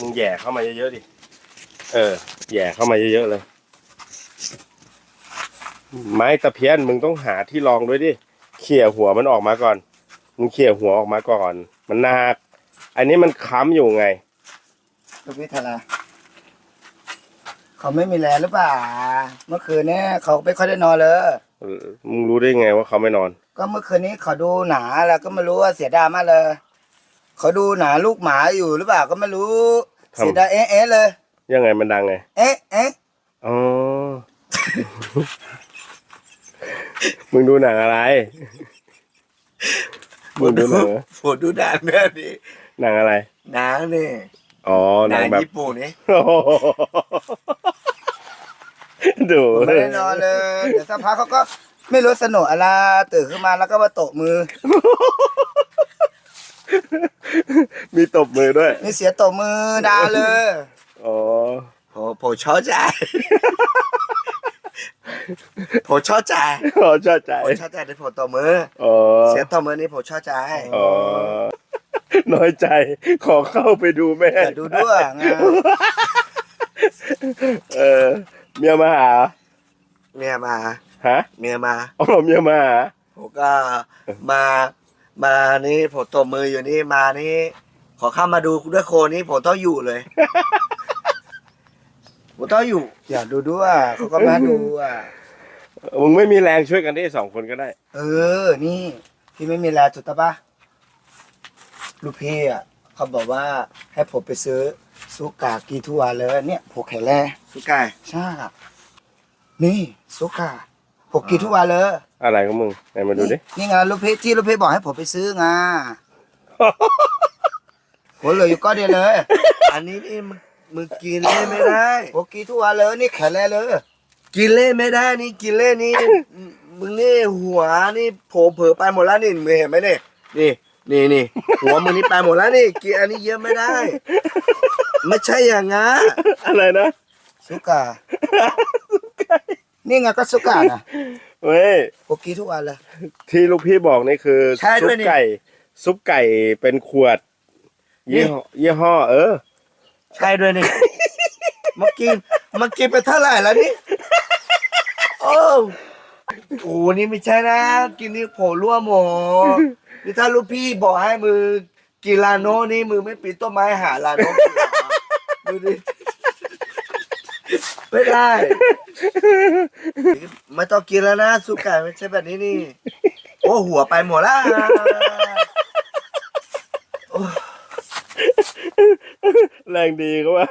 มึงแหย่เข้ามาเยอะๆดิ เออแหย่เข้ามาเยอะๆเลย ไม้ตะเพียนมึงต้องหาที่รองด้วยดิ เขี่ยหัวมันออกมาก่อน มึงเขี่ยหัวออกมาก่อน มันหนัก อันนี้มันค้ำอยู่ไงลูกพี่ธาราเขาไม่มีแรงหรือเปล่า เมื่อคืนเนี่ยเขาไม่ค่อยได้นอนเลย เออมึงรู้ได้ไงว่าเขาไม่นอน ก็เมื่อคืนนี้เขาดูหนาแล้วก็ไม่รู้ว่าเสียดายมากเลย เขาดูหนาลูกหมาอยู่หรือเปล่าก็ไม่รู้ทำ เสียดายเอ๊ะเอ๊ะเลย ยังไงมันดังไง เอ๊ะเอ๊ะอ๋อ มึงดูหนังอะไร มึงดูหนังเหรอผมดูหนังเนี่ยนี่หนังอะไร หนังนี่อ๋อ หหนันังงแบบ ญี่ปุ่นนี่โอ้โหดูผมไม่ได้นอนเลยเดี๋ยวสักพักเขาก็ไม่รู้สนุกอะไรตื่นขึ้นมาแล้วก็มาโตะมือ มีตบมือด้วย มีเสียโตะมือดาเลยอ๋อผมผมชอบใจผมชอบใจอ๋อชอบใจผมชอบใจในผมโตะมืออ๋อเสียโตะมือนี่ผมชอบใจอ๋อน้อยใจขอเข้าไปดูแม่อย่าดูด้วยไงเออเมียมาหาเมียมาฮะเมียมาอ๋อเมียมาหาผมก็มา มานี่ผมโตะมืออยู่นี่มานี่ขอเข้ามาดูด้วยโคนนี่ผมต้องอยู่เลย ผมต้องอยู่ อย่าดูด้วยเขาก็มาดูอะ มึงไม่มีแรงช่วยกันได้สองคนก็ได้ เออ นี่พี่ไม่มีแลจุดตะปะลูกพี่อะเขาบอกว่าให้ผมไปซื้อสุกากีทัวเลยเนี่ยผมแข็งแรงสุกายใช่นี่สุกา ผมกินทุกวันเลยอะไรของมึงไหนมาดูดิ นี่ไงลูกพี่ที่ลูกพี่บอกให้ผมไปซื้อไงผมเหลืออยู่ก้อนเดียวเลย อันนี้นี่มึงมึงกินเล่นไม่ได้ ผมกินทุกวันเลยนี่แข็งแรงเลยกินเล่นไม่ได้นี่กินเล่นนี่มึงนี่หัวนี่โผล่เผลอไปหมดแล้วนี่มึงเห็นไหมนี่นี่นี่นี่หัวมึงนี่ไปหมดแล้วนี่กินอันนี้เยอะไม่ได้ ไม่ใช่อย่างงั้นอะไรนะสุกา นี่ไงก็สุกานะเว้ยผมกินทุกวันเลย ที่ลูกพี่บอกนี่คือใช่ซุด้ปวยนี่ ไก่ ซุปไก่เป็นขวด ยี่ห้อยี่ห้อ เออ ใช่ด้วยนี่ มากินมากินไปเท่าไหร่แล้วนี่โอ้โหนี่ไม่ใช่นะ กินนี่โผล่ร่วมหมดนี่ถ้าลูกพี่บอกให้มือกินลาโน่นี่มือไม่ปีนต้นไม้หาลาโน่กินเหรอดูดิ ไม่ได้ ไม่ต้องกินแล้วนะสุกไก่ไม่ใช่แบบนี้นี่ โอ้หัวไปหมดแล้วแรงดีเขาว่า